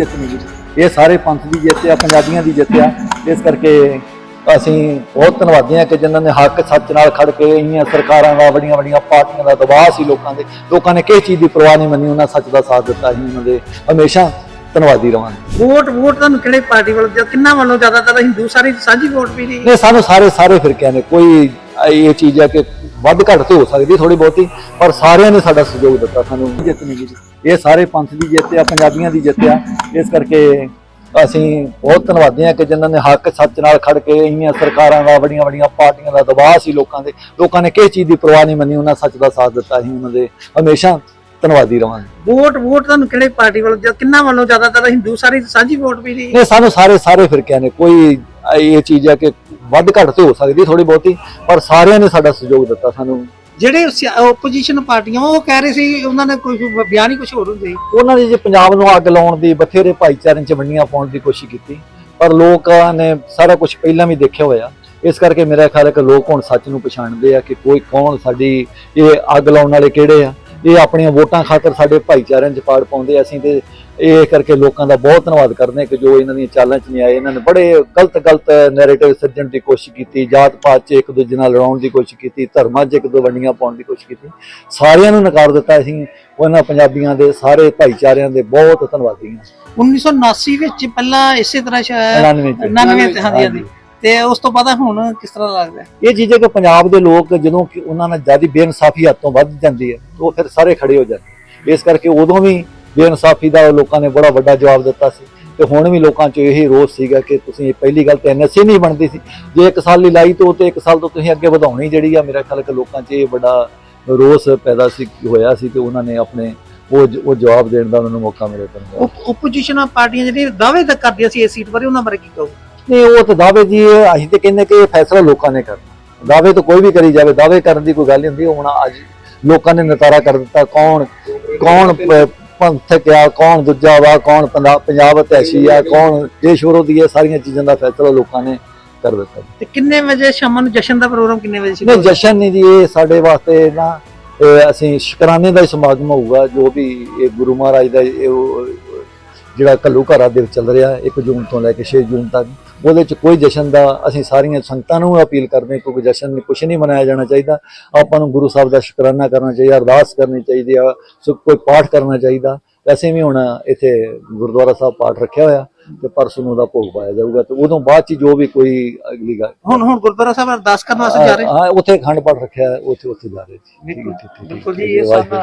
ਜਿੱਤ ਨਹੀਂ। ਇਹ ਸਾਰੇ ਪੰਥ ਦੀ ਜਿੱਤ ਆ ਪੰਜਾਬੀਆਂ ਦੀ ਜਿੱਤ ਆ। ਇਸ ਕਰਕੇ ਅਸੀਂ ਬਹੁਤ ਧੰਨਵਾਦੀ ਹਾਂ ਕਿ ਜਿਨ੍ਹਾਂ ਨੇ ਹੱਕ ਸੱਚ ਨਾਲ ਖੜ ਕੇ ਇੰਨੀਆਂ ਸਰਕਾਰਾਂ ਦਾ ਵੱਡੀਆਂ ਵੱਡੀਆਂ ਪਾਰਟੀਆਂ ਦਾ ਦਬਾਅ ਸੀ ਲੋਕਾਂ ਦੇ। ਲੋਕਾਂ ਨੇ ਕਿਸੇ ਚੀਜ਼ ਦੀ ਪਰਵਾਹ ਨਹੀਂ ਮੰਨੀ ਉਹਨਾਂ ਸੱਚ ਦਾ ਸਾਥ ਦਿੱਤਾ ਅਸੀਂ ਉਹਨਾਂ ਦੇ ਹਮੇਸ਼ਾ ਧੰਨਵਾਦੀ ਰਵਾਂਗੇ ਵੋਟ ਵੋਟ ਤੁਹਾਨੂੰ ਕਿਹੜੇ ਪਾਰਟੀ ਵੱਲੋਂ ਜਾਂ ਕਿੰਨਾ ਵੱਲੋਂ ਜ਼ਿਆਦਾਤਰ ਹਿੰਦੂ ਸਾਰੀ ਸਾਂਝੀ ਵੋਟ ਵੀ ਨਹੀਂ। ਨੇ ਸਾਨੂੰ ਸਾਰੇ ਸਾਰੇ ਫਿਰਕਿਆਂ ਨੇ। ਕੋਈ ਇਹ ਚੀਜ਼ ਹੈ ਕਿ ਵੱਧ ਘੱਟ ਤੇ ਹੋ ਸਕਦੀ ਥੋੜੀ ਬਹੁਤੀ ਪਰ ਸਾਰਿਆਂ ਨੇ ਸਾਡਾ ਸਹਿਯੋਗ ਦਿੱਤਾ ਸਾਨੂੰ। ਜਿੱਤ ਨਹੀਂ ਗੀ ਇਹ ਸਾਰੇ ਪੰਥ ਦੀ ਜਿੱਤ ਆ ਪੰਜਾਬੀਆਂ ਦੀ ਜਿੱਤ ਆ। ਇਸ ਕਰਕੇ ਅਸੀਂ ਬਹੁਤ ਧੰਨਵਾਦੀ ਹਾਂ ਕਿ ਜਿਨ੍ਹਾਂ ਨੇ ਹੱਕ ਸੱਚ ਨਾਲ ਖੜ ਕੇ ਇੰਨੀਆਂ ਸਰਕਾਰਾਂ ਦਾ ਵੱਡੀਆਂ ਵੱਡੀਆਂ ਪਾਰਟੀਆਂ ਦਾ ਦਬਾਅ ਸੀ ਲੋਕਾਂ ਦੇ। ਲੋਕਾਂ ਨੇ ਕਿਸੇ ਚੀਜ਼ ਦੀ ਪਰਵਾਹ ਨਹੀਂ ਮੰਨੀ ਉਹਨਾਂ ਸੱਚ ਦਾ ਸਾਥ ਦਿੱਤਾ ਅਸੀਂ ਉਹਨਾਂ ਦੇ ਹਮੇਸ਼ਾ ਧੰਨਵਾਦੀ ਰਵਾਂਗੇ। ਵੋਟ ਵੋਟ ਤੁਹਾਨੂੰ ਕਿਹੜੇ ਪਾਰਟੀ ਵੱਲੋਂ ਜਾਂ ਕਿੰਨਾ ਵੱਲੋਂ ਜ਼ਿਆਦਾਤਰ? ਹਿੰਦੂ ਸਾਰੀ ਸਾਂਝੀ ਵੋਟ ਵੀ ਨਹੀਂ। ਸਾਨੂੰ ਸਾਰੇ ਸਾਰੇ ਫਿਰਕਿਆਂ ਨੇ। ਕੋਈ ਇਹ ਚੀਜ਼ ਹੈ ਕਿ ਵੱਧ ਘੱਟ ਤੇ ਹੋ ਸਕਦੀ ਥੋੜੀ ਬਹੁਤੀ ਪਰ ਸਾਰਿਆਂ ਨੇ ਸਾਡਾ ਸਹਿਯੋਗ ਦਿੱਤਾ ਸਾਨੂੰ। ਜਿਹੜੇ ਆਪੋਜੀਸ਼ਨ ਪਾਰਟੀਆਂ ਉਹ ਕਹਿ ਰਹੇ ਸੀ ਉਹਨਾਂ ਨੇ ਕੋਈ ਬਿਆਨ ਹੀ ਕੁਝ ਹੋਰ ਹੁੰਦੇ ਉਹਨਾਂ ਨੇ ਜੇ ਪੰਜਾਬ ਨੂੰ ਅੱਗ ਲਾਉਣ ਦੀ ਬਥੇਰੇ ਭਾਈਚਾਰਿਆਂ 'ਚ ਵੰਡੀਆਂ ਪਾਉਣ ਦੀ ਕੋਸ਼ਿਸ਼ ਕੀਤੀ ਪਰ ਲੋਕਾਂ ਨੇ ਸਾਰਾ ਕੁਝ ਪਹਿਲਾਂ ਵੀ ਦੇਖਿਆ ਹੋਇਆ। ਇਸ ਕਰਕੇ ਮੇਰਾ ਖਿਆਲ ਹੈ ਕਿ ਲੋਕ ਹੁਣ ਸੱਚ ਨੂੰ ਪਛਾਣਦੇ ਆ ਕਿ ਕੋਈ ਕੌਣ ਸਾਡੀ ਇਹ ਅੱਗ ਲਾਉਣ ਵਾਲੇ ਕਿਹੜੇ ਆ। ਇਹ ਆਪਣੀਆਂ ਵੋਟਾਂ ਖਾਤਰ ਸਾਡੇ ਭਾਈਚਾਰਿਆਂ 'ਚ ਪਾੜ ਪਾਉਂਦੇ। ਅਸੀਂ ਤੇ ਇਹ ਕਰਕੇ ਲੋਕਾਂ ਦਾ ਬਹੁਤ ਧੰਨਵਾਦ ਕਰਦੇ ਕਿ ਜੋ ਇਹਨਾਂ ਦੀਆਂ ਚਾਲਾਂ 'ਚ ਨਹੀਂ ਆਏ ਇਹਨਾਂ ਨੇ ਬੜੇ ਗਲਤ ਗਲਤ ਨੈਰੇਟਿਵ ਸਿਰਜਣ ਦੀ ਕੋਸ਼ਿਸ਼ ਕੀਤੀ ਜਾਤ ਪਾਤ 'ਚ ਇੱਕ ਦੂਜੇ ਨਾਲ ਲੜਾਉਣ ਦੀ ਕੋਸ਼ਿਸ਼ ਕੀਤੀ ਧਰਮਾਂ 'ਚ ਇੱਕ ਦੋ ਵੰਡੀਆਂ ਪਾਉਣ ਦੀ ਕੋਸ਼ਿਸ਼ ਕੀਤੀ। ਸਾਰਿਆਂ ਨੂੰ ਨਕਾਰ ਦਿੱਤਾ ਅਸੀਂ ਉਹਨਾਂ ਪੰਜਾਬੀਆਂ ਦੇ ਸਾਰੇ ਭਾਈਚਾਰਿਆਂ ਦੇ ਬਹੁਤ ਧੰਨਵਾਦੀ ਹਾਂ 1979 ਵਿੱਚ ਪਹਿਲਾਂ ਇਸੇ ਤਰ੍ਹਾਂ ਸ਼ਾਇਦ 99 'ਚ। 99 ਤੇ ਹਾਂਜੀ ਹਾਂਜੀ। ਤੇ ਉਸ ਤੋਂ ਬਾਅਦ ਹੁਣ ਕਿਸ ਤਰ੍ਹਾਂ ਲੱਗਦਾ? ਇਹ ਚੀਜ਼ ਹੈ ਕਿ ਪੰਜਾਬ ਦੇ ਲੋਕ ਜਦੋਂ ਕਿ ਉਹਨਾਂ ਨਾਲ ਜ਼ਿਆਦਾ ਬੇਇਨਸਾਫੀ ਹੱਥੋਂ ਵੱਧ ਜਾਂਦੀ ਹੈ ਉਹ ਫਿਰ ਸਾਰੇ ਖੜੇ ਹੋ ਜਾਂਦੇ। ਇਸ ਕਰਕੇ ਉਦੋਂ ਵੀ ਬੇਇਨਸਾਫੀ ਦਾ ਲੋਕਾਂ ਨੇ ਬੜਾ ਵੱਡਾ ਜਵਾਬ ਦਿੱਤਾ ਸੀ ਤੇ ਹੁਣ ਵੀ ਲੋਕਾਂ 'ਚ ਇਹੀ ਰੋਸ ਸੀਗਾ ਕਿ ਤੁਸੀਂ ਇਹ ਪਹਿਲੀ ਗੱਲ ਤੇ ਐਨਐਸਸੀ ਨਹੀਂ ਬਣਦੀ ਸੀ। ਜੇ ਇੱਕ ਸਾਲ ਲਈ ਲਾਈ ਤੋਂ ਤੇ ਇੱਕ ਸਾਲ ਤੋਂ ਤੁਸੀਂ ਅੱਗੇ ਵਧਾਉਣੀ ਜਿਹੜੀ ਆ ਮੇਰਾ ਖਿਆਲ ਕਿ ਲੋਕਾਂ 'ਚ ਇਹ ਵੱਡਾ ਰੋਸ ਪੈਦਾ ਸੀ ਹੋਇਆ ਸੀ ਤੇ ਉਹਨਾਂ ਨੇ ਆਪਣੇ ਉਹ ਉਹ ਜਵਾਬ ਦੇਣ ਦਾ ਉਹਨਾਂ ਨੂੰ ਮੌਕਾ ਮਿਲਿਆ ਧੰਨਵਾਦ ਆਪੋਜੀਸ਼ਨ ਪਾਰਟੀਆਂ ਜਿਹੜੀਆਂ ਦਾਅਵੇ ਤੱਕ ਕਰਦੀਆਂ ਸੀ ਇਸ ਸੀਟ ਬਾਰੇ ਉਹਨਾਂ ਬਾਰੇ ਕੀ ਕਹੋ ਨਹੀਂ ਉਹ ਤਾਂ ਦਾਅਵੇ ਜੀ ਅਸੀਂ ਤੇ ਕਹਿੰਦੇ ਕਿ ਇਹ ਫੈਸਲਾ ਲੋਕਾਂ ਨੇ ਕਰਨਾ। ਦਾਅਵੇ ਤਾਂ ਕੋਈ ਵੀ ਕਰੀ ਜਾਵੇ ਦਾਅਵੇ ਕਰਨ ਦੀ ਕੋਈ ਗੱਲ ਨਹੀਂ ਹੁੰਦੀ ਹੁਣ ਅੱਜ ਲੋਕਾਂ ਨੇ ਨਤਾਰਾ ਕਰ ਦਿੱਤਾ ਕੌਣ ਕੌਣ ਪੰਥਕ ਆ ਕੌਣ ਦੂਜਾ ਵਾ ਕੌਣ ਪੰਜਾਬ ਇਤਿਹਾਸੀ ਆ ਕੌਣ ਦੇਸ਼ ਵਿਰੋਧੀ ਹੈ ਸਾਰੀਆਂ ਚੀਜ਼ਾਂ ਦਾ ਫੈਸਲਾ ਲੋਕਾਂ ਨੇ ਕਰ ਦਿੱਤਾ ਤੇ ਕਿੰਨੇ ਵਜੇ ਸ਼ਾਮ ਨੂੰ ਜਸ਼ਨ ਦਾ ਪ੍ਰੋਗਰਾਮ ਕਿੰਨੇ ਵਜੇ ਸੀ? ਨਹੀਂ ਜਸ਼ਨ ਨਹੀਂ ਜੀ ਇਹ ਸਾਡੇ ਵਾਸਤੇ ਨਾ ਅਸੀਂ ਸ਼ੁਕਰਾਨੇ ਦਾ ਹੀ ਸਮਾਗਮ ਹੋਊਗਾ ਜੋ ਵੀ ਇਹ ਗੁਰੂ ਮਹਾਰਾਜ ਦਾ ਜਿਹੜਾ ਘੱਲੂ ਘਰਾ ਦੇ ਵਿੱਚ ਚੱਲ ਰਿਹਾ 1 ਜੂਨ ਤੋਂ ਲੈ ਕੇ 6 ਜੂਨ ਤੱਕ। ਉਹਦੇ ਚ ਕੋਈ ਜਸ਼ਨ ਦਾ ਅਸੀਂ ਸਾਰੀਆਂ ਸੰਗਤਾਂ ਨੂੰ ਅਪੀਲ ਕਰਦੇ ਹਾਂ ਕਿਉਂਕਿ ਜਸ਼ਨ ਨਹੀਂ ਕੁਛ ਨਹੀਂ ਮਨਾਇਆ ਜਾਣਾ ਚਾਹੀਦਾ। ਆਪਾਂ ਨੂੰ ਗੁਰੂ ਸਾਹਿਬ ਦਾ ਸ਼ੁਕਰਾਨਾ ਕਰਨਾ ਚਾਹੀਦਾ ਅਰਦਾਸ ਕਰਨੀ ਚਾਹੀਦੀ ਆ ਸੋ ਕੋਈ ਪਾਠ ਕਰਨਾ ਚਾਹੀਦਾ। ਅਸੀਂ ਵੀ ਹੁਣ ਇੱਥੇ ਗੁਰਦੁਆਰਾ ਸਾਹਿਬ ਪਾਠ ਰੱਖਿਆ ਹੋਇਆ ਤੇ ਪਰਸੋਂ ਨੂੰ ਉਹਦਾ ਭੋਗ ਪਾਇਆ ਜਾਊਗਾ ਤੇ ਉਦੋਂ ਬਾਅਦ ਚ ਜੋ ਵੀ ਕੋਈ ਅਗਲੀ ਗੱਲ ਹੁਣ ਹੁਣ ਗੁਰਦੁਆਰਾ ਸਾਹਿਬ ਅਰਦਾਸ ਕਰਨ ਵਾਸਤੇ ਜਾ ਰਹੇ? ਹਾਂ ਉੱਥੇ ਅਖੰਡ ਪਾਠ ਰੱਖਿਆ ਉੱਥੇ ਉੱਥੇ ਜਾ ਰਹੇ ਜੀ ਬਿਲਕੁਲ ਜੀ, ਇਹ ਸਭ।